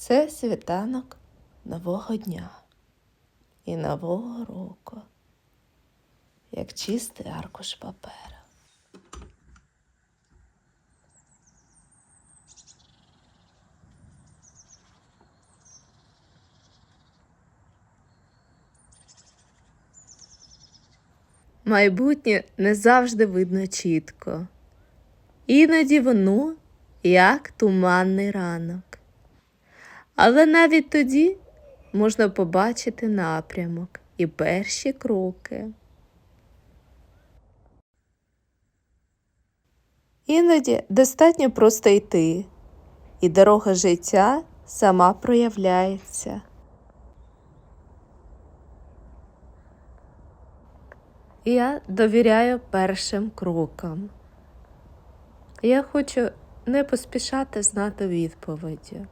Це світанок нового дня і нового року, як чистий аркуш папера. Майбутнє не завжди видно чітко. Іноді воно як туманний ранок. Але навіть тоді можна побачити напрямок і перші кроки. Іноді достатньо просто йти, і дорога життя сама проявляється. Я довіряю першим крокам. Я хочу не поспішати знати відповіді.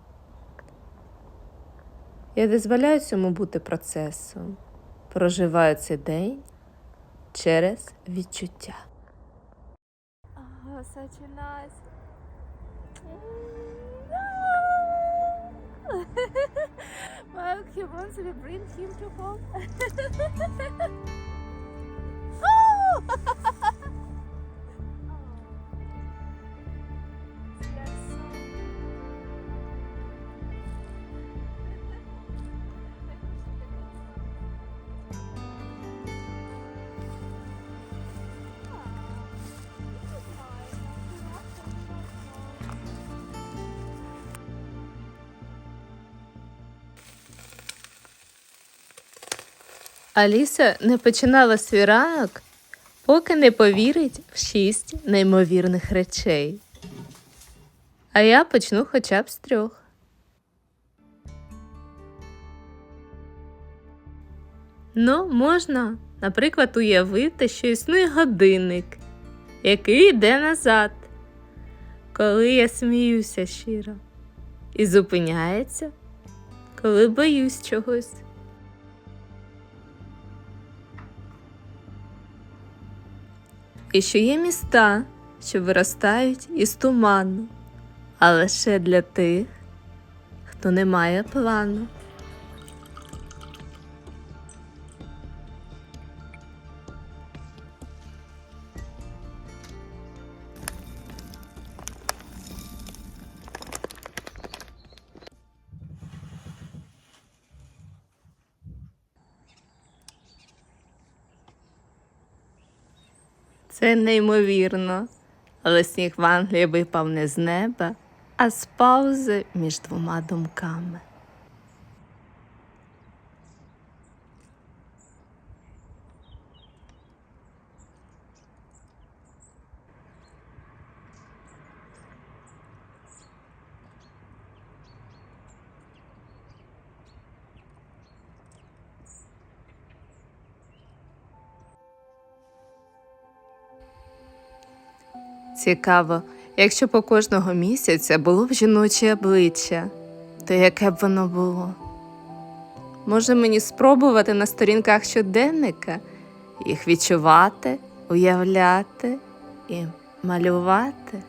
Я дозволяю цьому бути процесом. Проживаю цей день через відчуття. Well, he wants to bring him to home. Аліса не починала свій ранок, поки не повірить в шість неймовірних речей. А я почну хоча б з трьох. Ну, можна, наприклад, уявити, що існує годинник, який йде назад, коли я сміюся щиро, і зупиняється, коли боюсь чогось. І що є міста, що виростають із туману, а лише для тих, хто не має плану. Це неймовірно, але сніг в Англії випав не з неба, а з паузи між двома думками. Цікаво, якщо у кожного місяця було б жіноче обличчя, то яке б воно було? Може мені спробувати на сторінках щоденника їх відчувати, уявляти і малювати?